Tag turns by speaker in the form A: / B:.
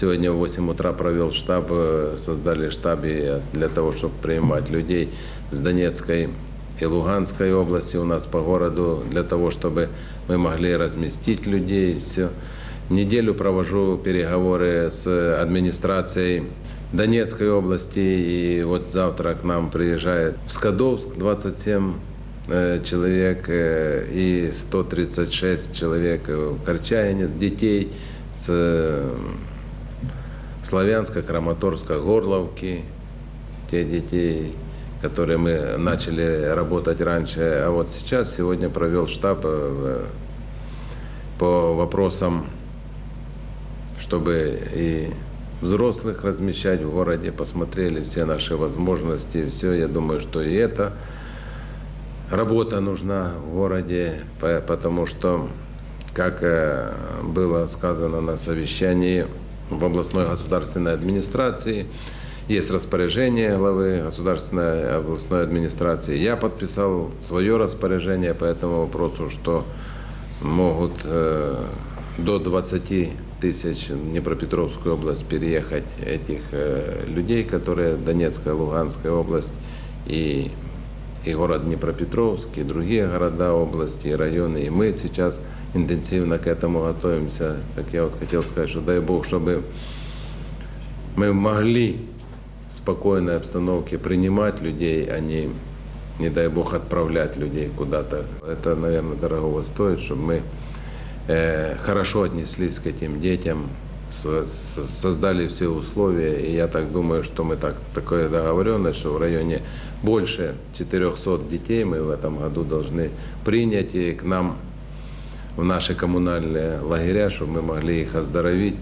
A: Сегодня в 8 утра провел штаб, э, создали штаб и для того, чтобы принимать людей с Донецкой и Луганской области у нас по городу, для того, чтобы мы могли разместить людей. Все. Неделю провожу переговоры с администрацией Донецкой области. И вот завтра к нам приезжает в Скадовск 27 э, человек э, и 136 человек в Корчаянец, детей с Славянска, Краматорска, Горловки, те детей, которые мы начали работать раньше. А вот сейчас, сегодня провел штаб э, по вопросам, чтобы и взрослых размещать в городе, посмотрели все наши возможности, все. Я думаю, что и это работа нужна в городе, по- потому что, как э, было сказано на совещании в областной государственной администрации, есть распоряжение главы государственной областной администрации. Я подписал свое распоряжение по этому вопросу, что могут э, до 20 тысяч в Днепропетровскую область переехать этих э, людей, которые Донецкая, Луганская область и, и город Днепропетровск, и другие города области, и районы. И мы сейчас интенсивно к этому готовимся. Так я вот хотел сказать, что дай Бог, чтобы мы могли в спокойной обстановке принимать людей, а не, не дай Бог, отправлять людей куда-то. Это, наверное, дорогого стоит, чтобы мы э, хорошо отнеслись к этим детям, создали все условия. И я так думаю, что мы так, такое договоренность, что в районе больше 400 детей мы в этом году должны принять и к нам в наши коммунальные лагеря, чтобы мы могли их оздоровить.